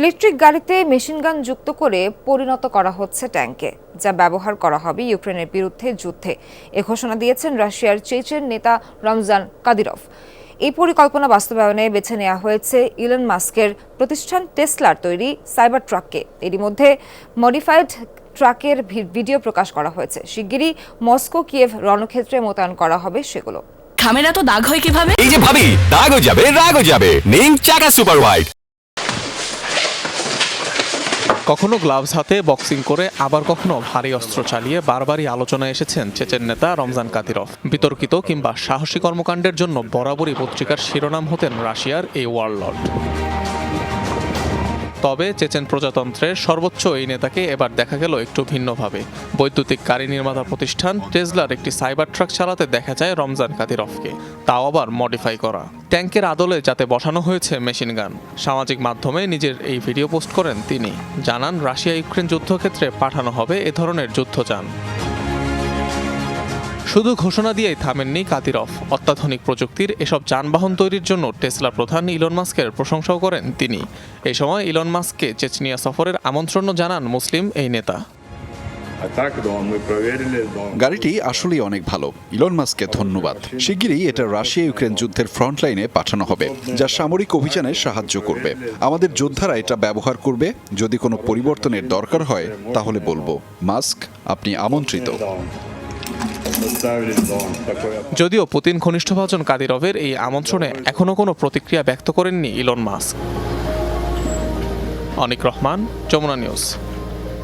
Electric গাড়িতে machine gun যুক্ত করে পরিণত করা হচ্ছে ট্যাঙ্কে যা ব্যবহার করা হবে ইউক্রেনের বিরুদ্ধে যুদ্ধে। এ ঘোষণা দিয়েছেন রাশিয়ার চেচেন নেতা রমজান কাদিরভ। এই পরিকল্পনা বাস্তবায়নে বেছে নেওয়া হয়েছে ইলন মাস্কের প্রতিষ্ঠান টেসলার তৈরি সাইবার ট্রাককে। এরই মধ্যে মডিফাইড ট্রাকের ভি- ভিডিও প্রকাশ করা হয়েছে। শিগগিরই মস্কো কিয়েভ রণক্ষেত্রে মোতায়েন করা হবে সেগুলো। খামেরা তো দাগ হয় কীভাবে? এই যে ভাবি দাগও যাবে রাগও যাবে। নিন চাকা সুপার হোয়াইট কখনো গ্লাভস হাতে বক্সিং করে, আবার কখনো ভারী অস্ত্র চালিয়ে বারবারই আলোচনায় এসেছেন চেচেন নেতা রমজান কাদিরভ। বিতর্কিত কিংবা সাহসী কর্মকাণ্ডের জন্য বরাবরই পত্রিকার শিরোনাম হতেন রাশিয়ার এই ওয়ার্লড তবে চেচেন প্রজাতন্ত্রের সর্বোচ্চ এই নেতাকে এবার দেখা গেল একটু ভিন্নভাবে। বৈদ্যুতিক গাড়ি নির্মাতা প্রতিষ্ঠান টেসলার একটি সাইবার ট্রাক চালাতে দেখা যায় রমজান কাদিরফকে তাও আবার মডিফাই করা। ট্যাঙ্কের আদলে যাতে বসানো হয়েছে মেশিন গান সামাজিক মাধ্যমে নিজের এই ভিডিও পোস্ট করেন তিনি। জানান রাশিয়া ইউক্রেন যুদ্ধক্ষেত্রে পাঠানো হবে এ ধরনের যুদ্ধযান। শুধু ঘোষণা দিয়েই থামেননি কাতিরফ অত্যাধুনিক প্রযুক্তির এসব যানবাহন তৈরির জন্য টেসলা প্রধান ইলন মাস্কের প্রশংসাও করেন তিনি। এ সময় ইলন মাস্ককে চেচনিয়া সফরের আমন্ত্রণও জানান মুসলিম এই নেতা। গাড়িটি আসলেই অনেক ভালো। ইলন মাস্ককে ধন্যবাদ। শিগগিরই এটা রাশিয়া ইউক্রেন যুদ্ধের ফ্রন্টলাইনে পাঠানো হবে, যা সামরিক অভিযানে সাহায্য করবে। আমাদের যোদ্ধারা এটা ব্যবহার করবে। যদি কোনো পরিবর্তনের দরকার হয়, তাহলে বলব, মাস্ক, আপনি আমন্ত্রিত। যদিও পুতিন ঘনিষ্ঠভাজন কাদিরভের এই আমন্ত্রণে এখনও কোনো প্রতিক্রিয়া ব্যক্ত করেননি Elon Musk. Anik Rahman, Jamuna News.